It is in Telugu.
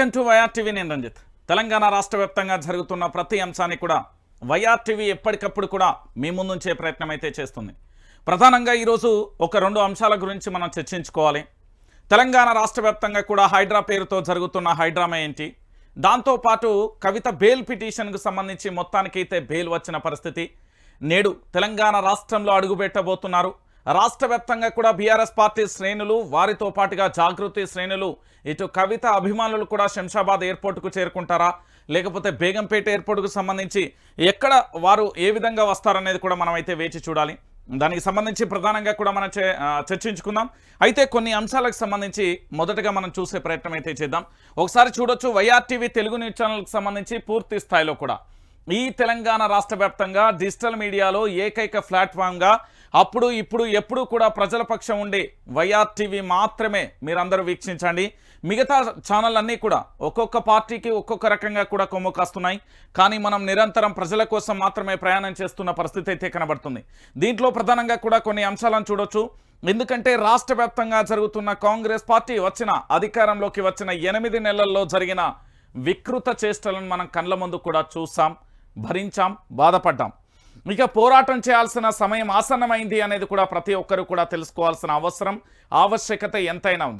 వెల్కమ్ టు వైఆర్ టీవీ నేను రంజిత్. తెలంగాణ రాష్ట్ర వ్యాప్తంగా జరుగుతున్న ప్రతి అంశాన్ని కూడా వైఆర్ టీవీ ఎప్పటికప్పుడు కూడా మీ ముందుంచే ప్రయత్నం అయితే చేస్తుంది. ప్రధానంగా ఈరోజు ఒక రెండు అంశాల గురించి మనం చర్చించుకోవాలి. తెలంగాణ రాష్ట్ర కూడా హైడ్రా పేరుతో జరుగుతున్న హైడ్రామా ఏంటి? దాంతోపాటు కవిత బెయిల్ పిటిషన్కు సంబంధించి మొత్తానికైతే బెయిల్ వచ్చిన పరిస్థితి. నేడు తెలంగాణ రాష్ట్రంలో అడుగుపెట్టబోతున్నారు. రాష్ట్ర వ్యాప్తంగా కూడా బీఆర్ఎస్ పార్టీ శ్రేణులు వారితో పాటుగా జాగృతి శ్రేణులు ఇటు కవిత అభిమానులు కూడా శంషాబాద్ ఎయిర్పోర్ట్కు చేరుకుంటారా? లేకపోతే బేగంపేట ఎయిర్పోర్ట్కు సంబంధించి ఎక్కడ వారు ఏ విధంగా వస్తారనేది కూడా మనం అయితే వేచి చూడాలి. దానికి సంబంధించి ప్రధానంగా కూడా మనం చే- చర్చించుకుందాం. అయితే కొన్ని అంశాలకు సంబంధించి మొదటగా మనం చూసే ప్రయత్నం అయితే చేద్దాం. ఒకసారి చూడొచ్చు వైఆర్టీవీ తెలుగు న్యూస్ ఛానల్కి సంబంధించి పూర్తి స్థాయిలో కూడా. ఈ తెలంగాణ రాష్ట్ర డిజిటల్ మీడియాలో ఏకైక ప్లాట్ఫామ్గా అప్పుడు ఇప్పుడు ఎప్పుడు కూడా ప్రజల పక్షం ఉండే వైఆర్ టీవీ మాత్రమే మీరందరూ వీక్షించండి. మిగతా ఛానల్ అన్నీ కూడా ఒక్కొక్క పార్టీకి ఒక్కొక్క రకంగా కూడా కొమ్ము కాస్తున్నాయి. కానీ మనం నిరంతరం ప్రజల కోసం మాత్రమే ప్రయాణం చేస్తున్న పరిస్థితి అయితే కనబడుతుంది. దీంట్లో ప్రధానంగా కూడా కొన్ని అంశాలను చూడొచ్చు. ఎందుకంటే రాష్ట్ర వ్యాప్తంగా జరుగుతున్న కాంగ్రెస్ పార్టీ వచ్చిన అధికారంలోకి వచ్చిన ఎనిమిది నెలల్లో జరిగిన వికృత చేష్టలను మనం కళ్ళ ముందు కూడా చూసాం భరించాం బాధపడ్డాం. ఇక పోరాటం చేయాల్సిన సమయం ఆసన్నమైంది అనేది కూడా ప్రతి ఒక్కరు కూడా తెలుసుకోవాల్సిన అవసరం ఆవశ్యకత ఎంతైనా ఉంది.